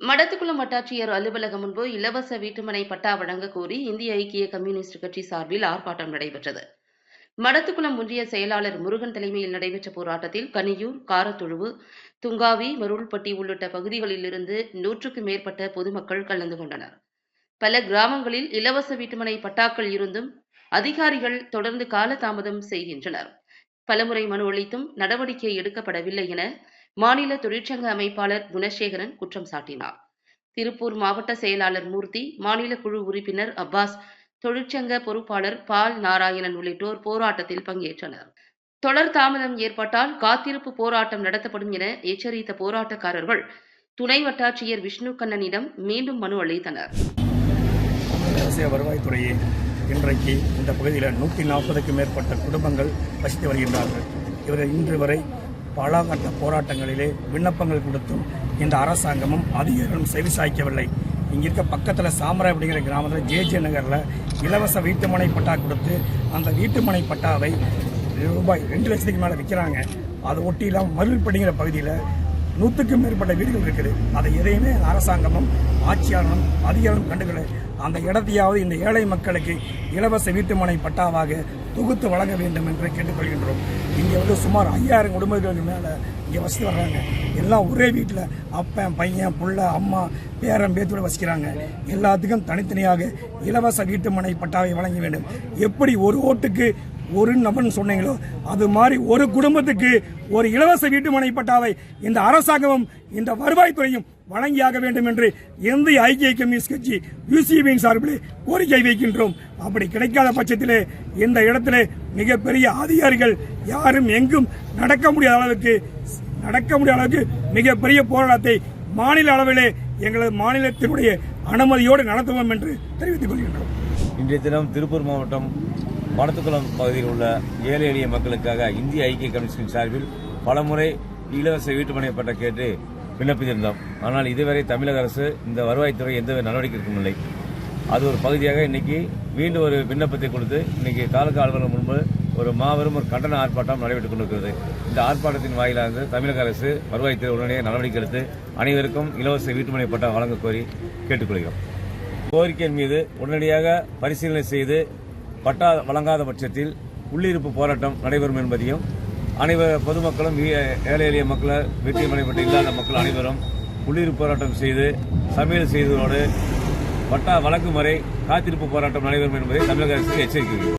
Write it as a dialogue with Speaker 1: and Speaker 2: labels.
Speaker 1: மடத்துக்குளம் வட்டாட்சியர் அலுவலகம் முன்பு இலவச வீட்டுமனை பட்டா வழங்க கோரி இந்திய ஐக்கிய கம்யூனிஸ்ட் கட்சி சார்பில் ஆர்ப்பாட்டம் நடைபெற்றது. மடத்துக்குளம் ஒன்றிய செயலாளர் முருகன் தலைமையில் நடைபெற்ற போராட்டத்தில் கனியூர் காரத்துழுவு துங்காவி மருள்பட்டி உள்ளிட்ட பகுதிகளிலிருந்து நூற்றுக்கு மேற்பட்ட பொதுமக்கள் கலந்து கொண்டனர். பல கிராமங்களில் இலவச வீட்டுமனை பட்டாக்கள் இருந்தும் அதிகாரிகள் தொடர்ந்து காலதாமதம் செய்கின்றனர். பலமுறை மனு அளித்தும் நடவடிக்கை எடுக்கப்படவில்லை என மாநில தொழிற்சங்க அமைப்பாளர் குணசேகரன் குற்றம் சாட்டினார். திருப்பூர் மாவட்ட செயலாளர் மூர்த்தி மாநில குழு உறுப்பினர் அப்பாஸ் தொழிற்சங்க பொறுப்பாளர் பால் நாராயணன் உள்ளிட்டோர் போராட்டத்தில் பங்கேற்றனர். தொடர் தாமதம் ஏற்பட்டால் காத்திருப்பு போராட்டம் நடத்தப்படும் என எச்சரித்த போராட்டக்காரர்கள் துணை வட்டாட்சியர் விஷ்ணு கண்ணனிடம் மீண்டும் மனு அளித்தனர்.
Speaker 2: வருவாய்த்துறையே இன்றைக்கு இந்த பகுதியில் நூற்றி நாற்பதுக்கும் மேற்பட்ட குடும்பங்கள் வசித்து வருகின்றார்கள். இவர்கள் இன்று வரை பல கட்ட போராட்டங்களிலே விண்ணப்பங்கள் கொடுத்தும் இந்த அரசாங்கமும் அதிகாரிகளும் செவிசாய்க்கவில்லை இங்கே இருக்க பக்கத்தில் சாமரை அப்படிங்கிற கிராமத்தில் ஜேஜே நகரில் இலவச வீட்டுமனை பட்டா கொடுத்து அந்த வீட்டுமனை பட்டாவை ரூபாய் ரெண்டு லட்சத்துக்கு மேலே விற்கிறாங்க அதை ஒட்டிலாம் மருள்படிங்கிற பகுதியில் நூற்றுக்கும் மேற்பட்ட வீடுகள் இருக்குது. அதை எதையுமே அரசாங்கமும் ஆட்சியாளரும் அதிகாரம் கண்டுகளை அந்த இடத்தையாவது இந்த ஏழை மக்களுக்கு இலவச வீட்டுமனை பட்டாவாக தொகுத்து வழங்க வேண்டும் என்று கேட்டுக்கொள்கின்றோம். இங்கே வந்து சுமார் ஐயாயிரம் குடும்பங்களுக்கு மேலே இங்கே வசித்து வர்றாங்க. எல்லாம் ஒரே வீட்டில் அப்பன் பையன் புள்ள அம்மா பேரன் பேத்தோட வசிக்கிறாங்க. எல்லாத்துக்கும் தனித்தனியாக இலவச வீட்டுமனை பட்டாவை வழங்க வேண்டும். எப்படி ஒரு ஓட்டுக்கு ஒரு நபர்னு சொன்னீங்களோ அது மாதிரி ஒரு குடும்பத்துக்கு ஒரு இலவச வீட்டுமனை பட்டாவை இந்த அரசாங்கமும் இந்த வருவாய்த்துறையும் வழங்கியாக வேண்டும் என்று இந்திய ஐக்கிய கம்யூனிஸ்ட் கட்சி யூசிபியின் சார்பில் கோரிக்கை வைக்கின்றோம். அப்படி கிடைக்காத பட்சத்திலே இந்த இடத்திலே மிகப்பெரிய அதிகாரிகள் யாரும் எங்கும் நடக்க முடியாத அளவுக்கு நடக்க முடியாத அளவுக்கு மிகப்பெரிய போராட்டத்தை மாநில அளவிலே எங்களது மாநிலத்தினுடைய அனுமதியோடு நடத்துவோம் என்று தெரிவித்துக் கொள்கின்றோம்.
Speaker 3: இன்றைய தினம் திருப்பூர் மாவட்டம் மடத்துக்குளம் பகுதியில் உள்ள ஏழை எளிய மக்களுக்காக இந்திய ஐக்கிய கம்யூனிஸ்டின் சார்பில் பலமுறை இலவச வீட்டுமனை பட்டம் கேட்டு விண்ணப்பித்திருந்தோம். ஆனால் இதுவரை தமிழக அரசு இந்த வருவாய்த்துறை எந்த நடவடிக்கை எடுக்கவில்லை அது ஒரு பகுதியாக இன்னைக்கு மீண்டும் ஒரு விண்ணப்பத்தை கொடுத்து இன்னைக்கு தாலுகா அலுவலகம் முன்பு ஒரு மாபெரும் ஒரு கண்டன ஆர்ப்பாட்டம் நடைபெற்றுக் கொண்டிருக்கிறது. இந்த ஆர்ப்பாட்டத்தின் வாயிலாக தமிழக அரசு வருவாய்த்துறை உடனடியாக நடவடிக்கை எடுத்து அனைவருக்கும் இலவச வீட்டுமனை பட்டம் வழங்க கோரி கேட்டுக்கொள்கிறோம். கோரிக்கையின் மீது உடனடியாக பரிசீலனை செய்து பட்டா வழங்காத பட்சத்தில் உள்ளிருப்பு போராட்டம் நடைபெறும் என்பதையும் அனைவர் பொதுமக்களும் ஏழை எளிய மக்களை வெற்றி மனைப்பட்டு இல்லாத மக்கள் அனைவரும் உள்ளிருப்பு போராட்டம் செய்து சமையல் செய்ததோடு பட்டா வழங்கும் வரை காத்திருப்பு போராட்டம் நடைபெறும் என்பதை தமிழக அரசுக்கு எச்சரிக்கிறது